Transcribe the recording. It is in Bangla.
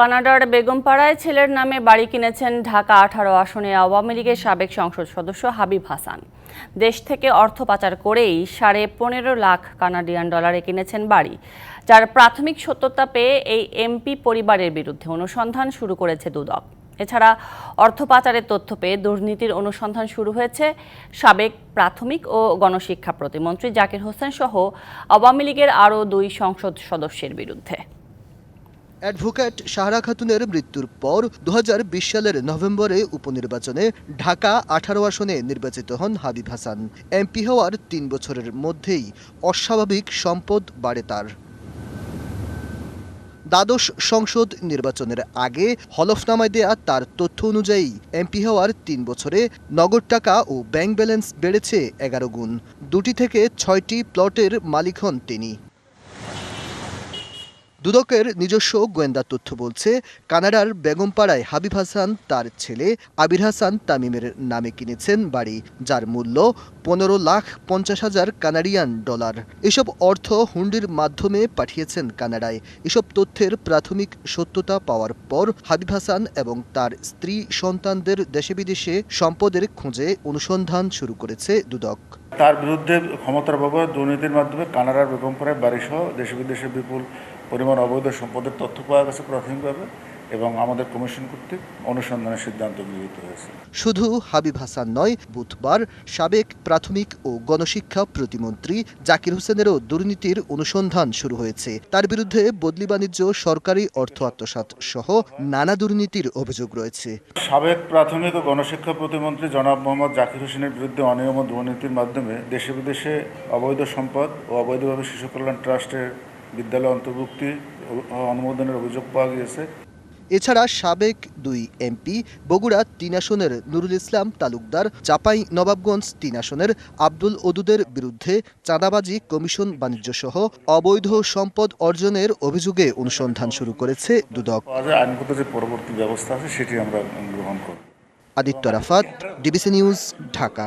কানাডার বেগমপাড়ায় ছেলের নামে বাড়ি কিনেছেন ঢাকা আঠারো আসনে আওয়ামী লীগের সাবেক সংসদ সদস্য হাবিব হাসান। দেশ থেকে অর্থ পাচার করেই সাড়ে পনেরো লাখ কানাডিয়ান ডলারে কিনেছেন বাড়ি। যার প্রাথমিক সত্যতা পেয়ে এই এমপি পরিবারের বিরুদ্ধে অনুসন্ধান শুরু করেছে দুদক। এছাড়া অর্থ পাচারের তথ্য পেয়ে দুর্নীতির অনুসন্ধান শুরু হয়েছে সাবেক প্রাথমিক ও গণশিক্ষা প্রতিমন্ত্রী জাকির হোসেন সহ আওয়ামী লীগের আরও দুই সংসদ সদস্যের বিরুদ্ধে। অ্যাডভোকেট সাহারা খাতুনের মৃত্যুর পর দু হাজার বিশ সালের নভেম্বরে উপনির্বাচনে ঢাকা আঠারো আসনে নির্বাচিত হন হাবিব হাসান। এমপি হওয়ার তিন বছরের মধ্যেই অস্বাভাবিক সম্পদ বাড়ে তার। দ্বাদশ সংসদ নির্বাচনের আগে হলফনামায় দেয়া তার তথ্য অনুযায়ী এমপি হওয়ার তিন বছরে নগদ টাকা ও ব্যাংক ব্যালেন্স বেড়েছে এগারো গুণ। দুটি থেকে ছয়টি প্লটের মালিক হন তিনি। দুদকের নিজস্ব গোয়েন্দা তথ্য বলছে, কানাডার বেগমপাড়ায় হাবিব হাসান তার ছেলে আবির হাসান তামিমের নামে কিনেছেন বাড়ি, যার মূল্য পনেরো লাখ পঞ্চাশ হাজার কানাডিয়ান ডলার। এসব অর্থ হুন্ডির মাধ্যমে পাঠিয়েছেন কানাডায়। এসব তথ্যের প্রাথমিক সত্যতা পাওয়ার পর হাবিব হাসান এবং তার স্ত্রী সন্তানদের দেশে বিদেশে সম্পদের খোঁজে অনুসন্ধান শুরু করেছে দুদক। তার বিরুদ্ধে ক্ষমতার ব্যবহার দুর্নীতির মাধ্যমে কানাডার বেগমপুরের বাড়িসহ দেশে বিদেশে বিপুল পরিমাণ অবৈধ সম্পদের তথ্য পাওয়া গেছে প্রাথমিকভাবে এবং আমাদের কমিশন কর্তৃক অনুসন্ধানের সিদ্ধান্ত গৃহীত হয়েছে। শুধু হাবিব হাসান নয় বুধবার সাবেক প্রাথমিক ও গণশিক্ষা প্রতিমন্ত্রী জাকির হোসেনেরও দুর্নীতির অনুসন্ধান শুরু হয়েছে। তার বিরুদ্ধে বদলি বাণিজ্য সরকারি অর্থ আত্মসাৎ সহ নানা দুর্নীতির অভিযোগ রয়েছে। সাবেক প্রাথমিক ও গণশিক্ষা প্রতিমন্ত্রী জনাব মোহাম্মদ জাকির হোসেনের বিরুদ্ধে অনিয়ম দুর্নীতির মাধ্যমে দেশে বিদেশে অবৈধ সম্পদ ও অবৈধভাবে শিশু কল্যাণ ট্রাস্টের বিদ্যালয় অন্তর্ভুক্তি অনুমোদনের অভিযোগ পাওয়া গিয়েছে। এছাড়া সাবেক দুই এমপি বগুড়া তিন আসনের নুরুল ইসলাম তালুকদার চাপাই নবাবগঞ্জ তিন আসনের আব্দুল ওদুদের বিরুদ্ধে চাঁদাবাজি কমিশন বাণিজ্য সহ অবৈধ সম্পদ অর্জনের অভিযোগে অনুসন্ধান শুরু করেছে দুদক। আইনগত যে পরবর্তী ব্যবস্থা আছে সেটি আমরা গ্রহণ করব। Aditya Rafat DBC news Dhaka.